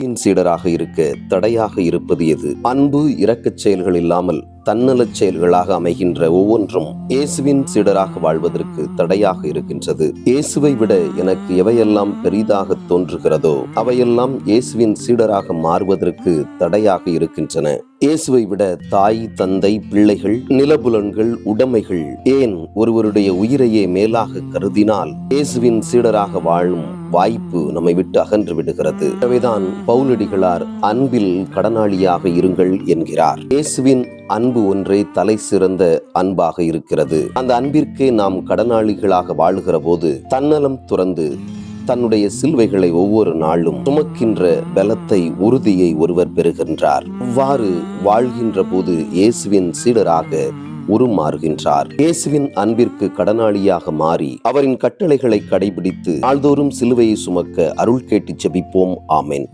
சீடராக இருக்க தடையாக இருப்பது எது? அன்பு இரக்கச் செயல்கள் இல்லாமல் தன்னலச் செயல்களாக அமைகின்ற ஒவ்வொன்றும் இயேசுவின் சீடராக வாழ்வதற்கு தடையாக இருக்கின்றது. இயேசுவை விட எனக்கு எவையெல்லாம் பெரிதாக தோன்றுகிறதோ அவையெல்லாம் இயேசுவின் சீடராக மாறுவதற்கு தடையாக இருக்கின்றன. இயேசுவை விட தாய் தந்தை பிள்ளைகள் நிலபுலன்கள் உடைமைகள் ஏன் ஒருவருடைய உயிரையே மேலாக கருதினால் இயேசுவின் சீடராக வாழும் வாய்ப்பு நம்மை விட்டு அகன்று விடுகிறது. எனவேதான் பவுலடிகளார் அன்பில் கடனாளியாக இருங்கள் என்கிறார். இயேசுவின் அன்பு ஒன்றே தலை சிறந்த அன்பாக இருக்கிறது. அந்த அன்பிற்கே நாம் கடனாளிகளாக வாழ்கிற போது தன்னலம் துறந்து தன்னுடைய சில்வைகளை ஒவ்வொரு நாளும் சுமக்கின்ற பலத்தை உறுதியை ஒருவர் பெறுகின்றார். அவ்வாறு வாழ்கின்ற போது இயேசுவின் சீடராக உருமாறுகின்றார். இயேசுவின் அன்பிற்கு கடனாளியாக மாறி அவரின் கட்டளைகளை கடைபிடித்து நாள்தோறும் சிலுவையை சுமக்க அருள் கேட்டு செபிப்போம். ஆமேன்.